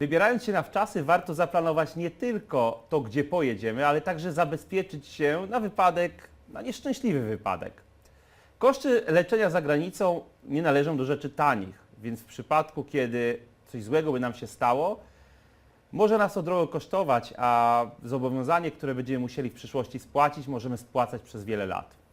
Wybierając się na wczasy, warto zaplanować nie tylko to, gdzie pojedziemy, ale także zabezpieczyć się na wypadek, na nieszczęśliwy wypadek. Koszty leczenia za granicą nie należą do rzeczy tanich, więc w przypadku, kiedy coś złego by nam się stało, może nas to drogo kosztować, a zobowiązanie, które będziemy musieli w przyszłości spłacić, możemy spłacać przez wiele lat.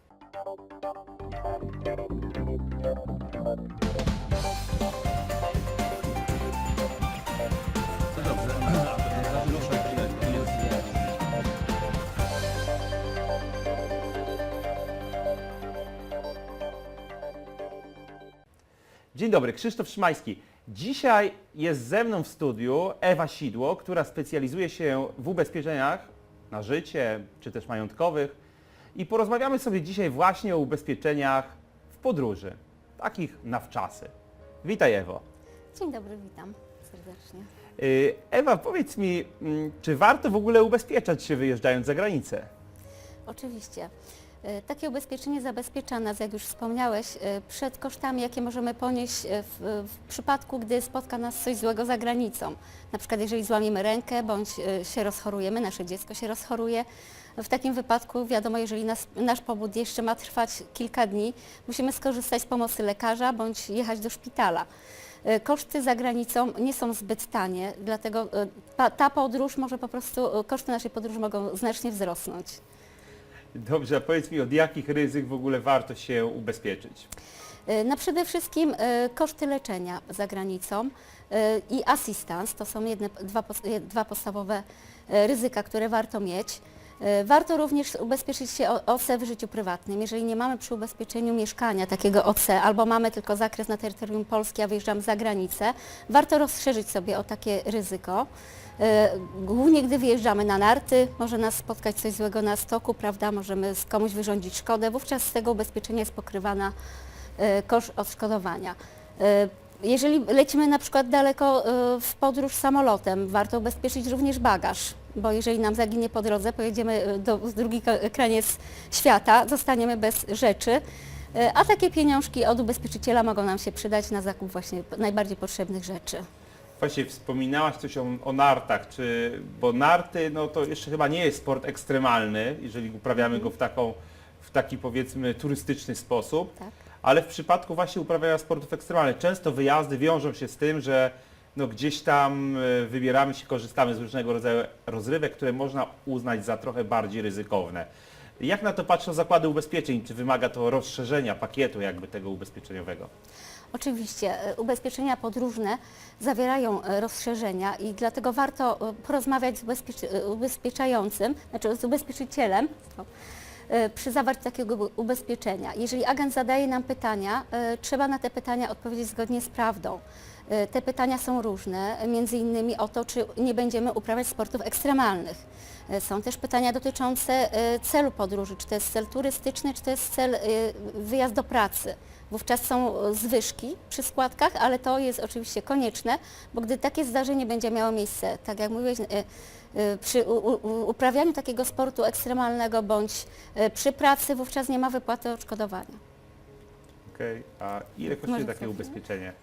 Dzień dobry, Krzysztof Szymański. Dzisiaj jest ze mną w studiu Ewa Sidło, która specjalizuje się w ubezpieczeniach na życie czy też majątkowych i porozmawiamy sobie dzisiaj właśnie o ubezpieczeniach w podróży, takich na wczasy. Witaj Ewo. Dzień dobry, witam serdecznie. Y, Ewa, powiedz mi, mm, czy warto w ogóle ubezpieczać się wyjeżdżając za granicę? Oczywiście. E, Takie ubezpieczenie zabezpiecza nas, jak już wspomniałeś, e, przed kosztami, jakie możemy ponieść e, w, w przypadku, gdy spotka nas coś złego za granicą. Na przykład jeżeli złamiemy rękę bądź się rozchorujemy, nasze dziecko się rozchoruje. W takim wypadku, wiadomo, jeżeli nas, nasz pobót jeszcze ma trwać kilka dni, musimy skorzystać z pomocy lekarza bądź jechać do szpitala. Koszty za granicą nie są zbyt tanie, dlatego ta, ta podróż może po prostu, koszty naszej podróży mogą znacznie wzrosnąć. Dobrze, a powiedz mi, od jakich ryzyk w ogóle warto się ubezpieczyć? E, No przede wszystkim e, koszty leczenia za granicą e, i asystans to są jedne, dwa, dwa podstawowe ryzyka, które warto mieć. Warto również ubezpieczyć się o OC w życiu prywatnym. Jeżeli nie mamy przy ubezpieczeniu mieszkania takiego OC albo mamy tylko zakres na terytorium Polski, a wyjeżdżamy za granicę, warto rozszerzyć sobie o takie ryzyko. E, Głównie gdy wyjeżdżamy na narty, może nas spotkać coś złego na stoku, prawda, możemy komuś wyrządzić szkodę, wówczas z tego ubezpieczenia jest pokrywana e, koszt odszkodowania. E, Jeżeli lecimy na przykład daleko w podróż samolotem, warto ubezpieczyć również bagaż, bo jeżeli nam zaginie po drodze, pojedziemy do drugi kraniec świata, zostaniemy bez rzeczy, a takie pieniążki od ubezpieczyciela mogą nam się przydać na zakup właśnie najbardziej potrzebnych rzeczy. Właśnie wspominałaś coś o, o nartach, czy, bo narty no to jeszcze chyba nie jest sport ekstremalny, jeżeli uprawiamy go w, taką, w taki powiedzmy turystyczny sposób, Tak. ale w przypadku właśnie uprawiania sportów ekstremalnych często wyjazdy wiążą się z tym, że no gdzieś tam e, wybieramy się, korzystamy z różnego rodzaju rozrywek, które można uznać za trochę bardziej ryzykowne. Jak na to patrzą zakłady ubezpieczeń? Czy wymaga to rozszerzenia pakietu jakby tego ubezpieczeniowego? Oczywiście, e, ubezpieczenia podróżne zawierają e, rozszerzenia i dlatego warto e, porozmawiać z ubezpiecz- ubezpieczającym, znaczy z ubezpieczycielem przy zawarciu takiego ube- ubezpieczenia. Jeżeli agent zadaje nam pytania, trzeba na te pytania odpowiedzieć zgodnie z prawdą. Te pytania są różne, między innymi o to, czy nie będziemy uprawiać sportów ekstremalnych. Są też pytania dotyczące celu podróży, czy to jest cel turystyczny, czy to jest cel wyjazd do pracy. Wówczas są e, zwyżki przy składkach, ale to jest oczywiście konieczne, bo gdy takie zdarzenie będzie miało miejsce, tak jak mówiłeś, e, e, przy uprawianiu takiego sportu ekstremalnego bądź przy pracy, wówczas nie ma wypłaty odszkodowania. Okej, a ile kosztuje Może takie cofnę? ubezpieczenie?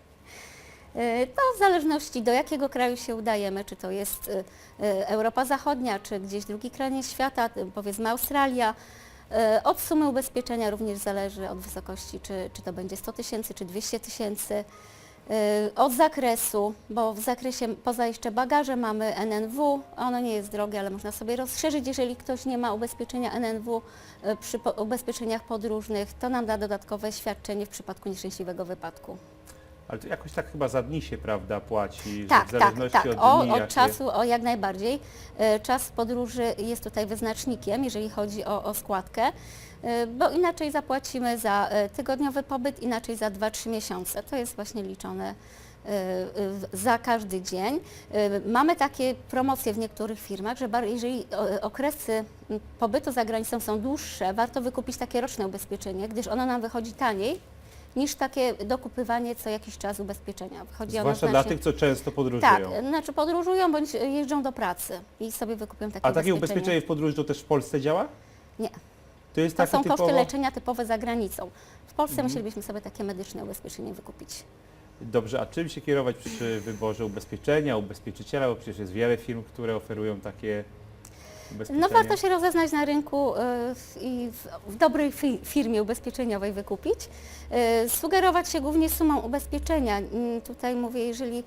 To w zależności do jakiego kraju się udajemy, czy to jest Europa Zachodnia, czy gdzieś drugi kraniec świata, powiedzmy Australia. E, Od sumy ubezpieczenia również zależy od wysokości, czy, czy to będzie 100 tysięcy, czy 200 tysięcy. E, Od zakresu, bo w zakresie poza jeszcze bagaże mamy NNW, ono nie jest drogie, ale można sobie rozszerzyć, jeżeli ktoś nie ma ubezpieczenia NNW e, przy ubezpieczeniach podróżnych, to nam da dodatkowe świadczenie w przypadku nieszczęśliwego wypadku. Ale to jakoś tak chyba za dni się, prawda, płaci, Tak, w tak, zależności tak. od O, dni. od jakie- czasu, o jak najbardziej. E, Czas podróży jest tutaj wyznacznikiem, jeżeli chodzi o, o składkę, e, bo inaczej zapłacimy za e, tygodniowy pobyt, inaczej za 2-3 miesiące. To jest właśnie liczone za każdy dzień. Mamy takie promocje w niektórych firmach, że jeżeli o- okresy pobytu za granicą są dłuższe, warto wykupić takie roczne ubezpieczenie, gdyż ono nam wychodzi taniej niż takie dokupywanie co jakiś czas ubezpieczenia. Wychodzi ono Zwłaszcza dla znacznie- tych, co często tak, podróżują. znaczy podróżują bądź jeżdżą do pracy i sobie wykupią takie A takie ubezpieczenie. w podróży to też w Polsce działa? Nie, To jest to są typowo... koszty leczenia typowe za granicą. W Polsce Mhm. musielibyśmy sobie takie medyczne ubezpieczenie wykupić. Dobrze, a czym się kierować przy wyborze ubezpieczenia, ubezpieczyciela, bo przecież jest wiele firm, które oferują takie. No warto się rozeznać na rynku w- i w, dobrej fi- firmie ubezpieczeniowej wykupić. Y, Sugerować się głównie sumą ubezpieczenia. Mm, Tutaj mówię, jeżeli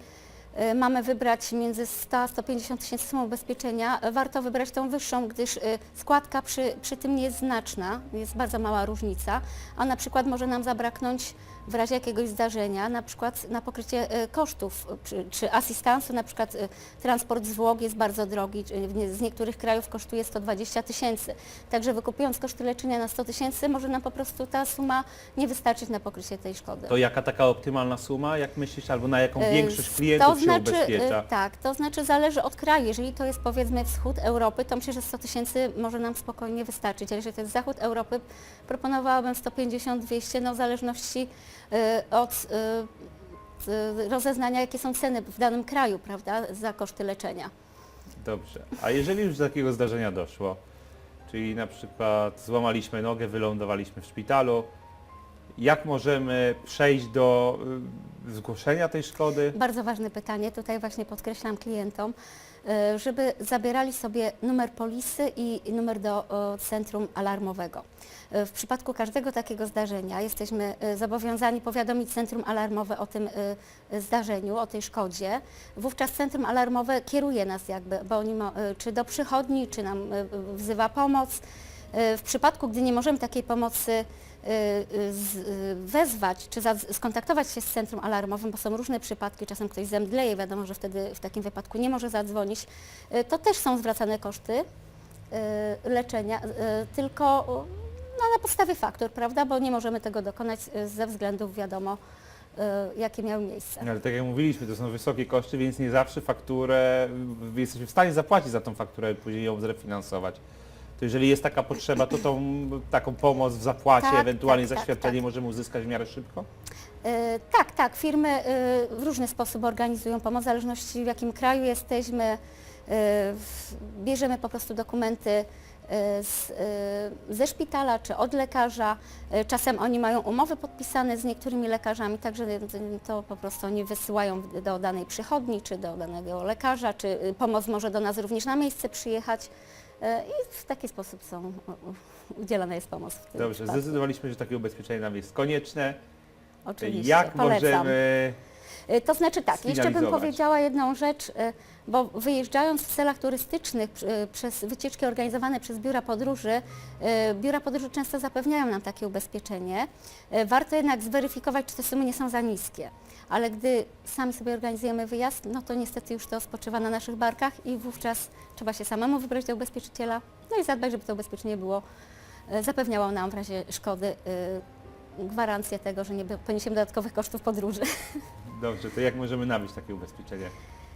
y, mamy wybrać między 100 a 150 tysięcy sumą ubezpieczenia, warto wybrać tą wyższą, gdyż składka przy, przy tym nie jest znaczna, jest bardzo mała różnica, a na przykład może nam zabraknąć w razie jakiegoś zdarzenia, na przykład na pokrycie y, kosztów y, czy, czy asystansu, na przykład y, transport zwłok jest bardzo drogi, z niektórych krajów kosztuje 120 tysięcy. Także wykupując koszty leczenia na 100 tysięcy, może nam po prostu ta suma nie wystarczyć na pokrycie tej szkody. To jaka taka optymalna suma, jak myślisz, albo na jaką większość to klientów się znaczy, ubezpiecza? y, Tak, to znaczy zależy od kraju. Jeżeli to jest powiedzmy wschód Europy, to myślę, że 100 tysięcy może nam spokojnie wystarczyć. A jeżeli to jest zachód Europy, proponowałabym 150-200, no w zależności od y, y, rozeznania, jakie są ceny w danym kraju, prawda, za koszty leczenia. Dobrze. A jeżeli już do takiego zdarzenia doszło, czyli na przykład złamaliśmy nogę, wylądowaliśmy w szpitalu, jak możemy przejść do zgłoszenia tej szkody? Bardzo ważne pytanie, tutaj właśnie podkreślam klientom, żeby zabierali sobie numer polisy i numer do o, centrum alarmowego. Y, W przypadku każdego takiego zdarzenia jesteśmy zobowiązani powiadomić centrum alarmowe o tym zdarzeniu, o tej szkodzie. Wówczas centrum alarmowe kieruje nas jakby, bo oni czy do przychodni, czy nam wzywa pomoc. Y, W przypadku, gdy nie możemy takiej pomocy y, y, wezwać, czy skontaktować się z centrum alarmowym, bo są różne przypadki, czasem ktoś zemdleje, wiadomo, że wtedy w takim wypadku nie może zadzwonić, to też są zwracane koszty leczenia, tylko no, na podstawie faktur, prawda, bo nie możemy tego dokonać ze względów, wiadomo, jakie miały miejsce. Ale tak jak mówiliśmy, to są wysokie koszty, więc nie zawsze fakturę, jesteśmy w stanie zapłacić za tą fakturę i później ją zrefinansować. To jeżeli jest taka potrzeba, to tą taką pomoc w zapłacie, Tak, ewentualnie tak, tak, zaświadczenie tak. możemy uzyskać w miarę szybko? E, Tak, tak. Firmy e, w różny sposób organizują pomoc, w zależności w jakim kraju jesteśmy. E, w- Bierzemy po prostu dokumenty e, z, e, ze szpitala czy od lekarza. E, Czasem oni mają umowy podpisane z niektórymi lekarzami, także to po prostu oni wysyłają do danej przychodni czy do danego lekarza, czy e, pomoc może do nas również na miejsce przyjechać. E, I w taki sposób są, udzielana jest pomoc. W tym Dobrze, przypadku. zdecydowaliśmy, że takie ubezpieczenie nam jest konieczne. Oczywiście, Jak polecam. możemy... Y, To znaczy tak, jeszcze bym powiedziała jedną rzecz, y, bo wyjeżdżając w celach turystycznych y, przez wycieczki organizowane przez biura podróży, biura podróży często zapewniają nam takie ubezpieczenie. Warto jednak zweryfikować, czy te sumy nie są za niskie. Ale gdy sami sobie organizujemy wyjazd, no to niestety już to spoczywa na naszych barkach i wówczas trzeba się samemu wybrać do ubezpieczyciela, no i zadbać, żeby to ubezpieczenie było, zapewniało nam w razie szkody gwarancję tego, że nie poniesiemy dodatkowych kosztów podróży. Dobrze, to jak możemy nabyć takie ubezpieczenie?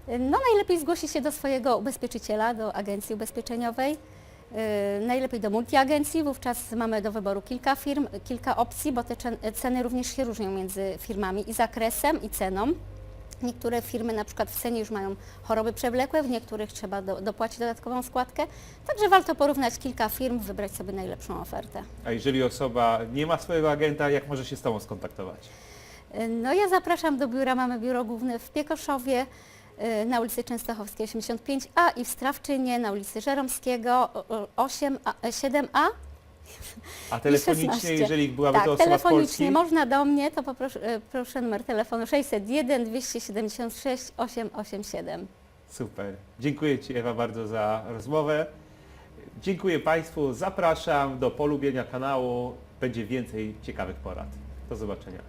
No najlepiej zgłosić się do swojego ubezpieczyciela, do agencji ubezpieczeniowej. Yy, najlepiej do multiagencji, wówczas mamy do wyboru kilka firm, kilka opcji, bo te cen- ceny również się różnią między firmami i zakresem i ceną. Niektóre firmy na przykład w cenie już mają choroby przewlekłe, w niektórych trzeba do, dopłacić dodatkową składkę. Także warto porównać kilka firm, wybrać sobie najlepszą ofertę. A jeżeli osoba nie ma swojego agenta, jak może się z Tobą skontaktować? No ja zapraszam do biura, mamy biuro główne w Piekoszowie y, na ulicy Częstochowskiej 85A i w Strawczynie na ulicy Żeromskiego o- o- 8, a- 7A A i telefonicznie, 16. jeżeli byłaby tak, to osoba telefonicznie można do mnie, to poproszę, y, proszę numer telefonu 601 276 887. Super. Dziękuję Ci Ewa bardzo za rozmowę. Dziękuję Państwu. Zapraszam do polubienia kanału. Będzie więcej ciekawych porad. Do zobaczenia.